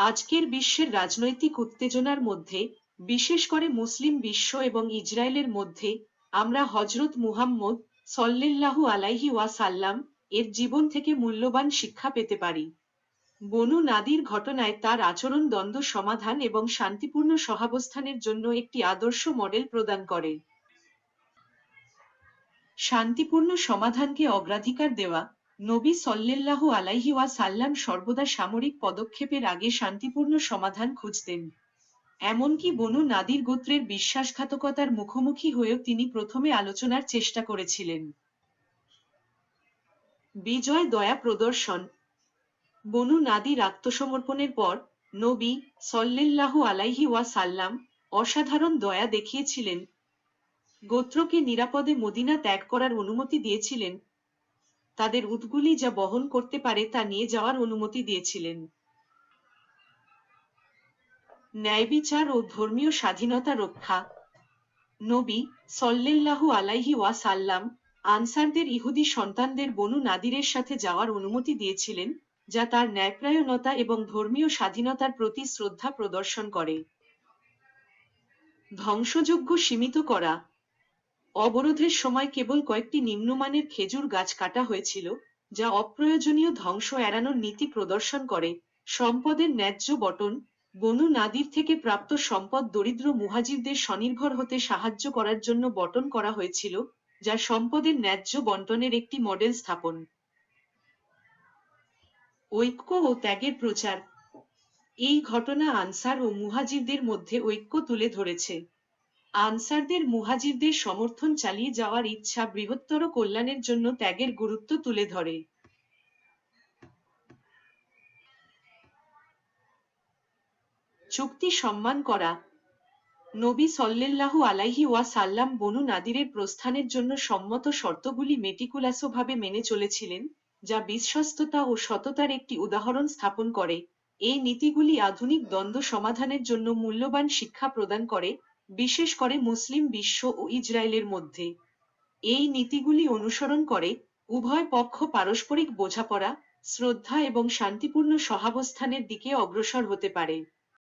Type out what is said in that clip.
আজকের বিশ্বের রাজনৈতিক উত্তেজনার মধ্যে, বিশেষ করে মুসলিম বিশ্ব এবং ইসরায়েলের মধ্যে, আমরা হজরত মুহাম্মদ সল্লেল্লাহু আলাইহি ওয়াসাল্লাম এর জীবন থেকে মূল্যবান শিক্ষা পেতে পারি। বনু নাদির ঘটনায় তার আচরণ দ্বন্দ্ব সমাধান এবং শান্তিপূর্ণ সহাবস্থানের জন্য একটি আদর্শ মডেল প্রদান করে। শান্তিপূর্ণ সমাধানকে অগ্রাধিকার দেওয়া নবী সল্লেল্লাহু আলাইহি ওয়াসাল্লাম সর্বদা সামরিক পদক্ষেপের আগে শান্তিপূর্ণ সমাধান খুঁজতেন। এমনকি বনু নাদির গোত্রের বিশ্বাসঘাতকতার মুখোমুখি হয়েও তিনি প্রথমে আলোচনার চেষ্টা করেছিলেন। বিজয় দয়া প্রদর্শন। বনু নাদির আত্মসমর্পণের পর নবী সল্লেল্লাহু আলাইহি ওয়াসাল্লাম অসাধারণ দয়া দেখিয়েছিলেন। গোত্রকে নিরাপদে মদিনা ত্যাগ করার অনুমতি দিয়েছিলেন তাদের উটগুলি যা বহন করতে পারে তা নিয়ে যাওয়ার অনুমতি দিয়েছিলেন। ন্যায়বিচার ও ধর্মীয় স্বাধীনতা রক্ষা। নবী সল্লেল্লাহু আলাইহি ওয়াসাল্লাম আনসারদের ইহুদি সন্তানদের বনু নাদিরের সাথে যাওয়ার অনুমতি দিয়েছিলেন, যা তার ন্যায়প্রায়ণতা এবং ধর্মীয় স্বাধীনতার প্রতি শ্রদ্ধা প্রদর্শন করে। ধ্বংসযোগ্য সীমিত করা। অবরোধের সময় কেবল কয়েকটি নিম্নমানের খেজুর গাছ কাটা হয়েছিল, যা অপ্রয়োজনীয় ধ্বংস এড়ানোর নীতি প্রদর্শন করে। সম্পদের ন্যায্য বটন বনু নাদির থেকে প্রাপ্ত সম্পদ দরিদ্র মুহাজিরদের স্বনির্ভর হতে সাহায্য করার জন্য বটন করা হয়েছিল, যা সম্পদের ন্যায্য বন্টনের একটি মডেল স্থাপন। ঐক্য ও ত্যাগের প্রচার। এই ঘটনা আনসার ও মুহাজিরদের মধ্যে ঐক্য তুলে ধরেছে। আনসারদের মুহাজিরদের সমর্থন চালিয়ে যাওয়ার ইচ্ছা বৃহত্তর কল্যাণের জন্য ত্যাগের গুরুত্ব তুলে ধরে। চুক্তি সম্মান করা। নবী সল্লেল্লাহু আলাইহি ওয়া সাল্লাম বনু নাদিরের প্রস্থানের জন্য সম্মত শর্তগুলি মেটিকুলাসভাবে মেনে চলেছিলেন, যা বিশ্বস্ততা ও সততার একটি উদাহরণ স্থাপন করে। এই নীতিগুলি আধুনিক দ্বন্দ্ব সমাধানের জন্য মূল্যবান শিক্ষা প্রদান করে বিশেষ করে মুসলিম বিশ্ব ও ইসরায়েলের মধ্যে। এই নীতিগুলি অনুসরণ করে উভয় পক্ষ পারস্পরিক বোঝাপড়া, শ্রদ্ধা এবং শান্তিপূর্ণ সহাবস্থানের দিকে অগ্রসর হতে পারে।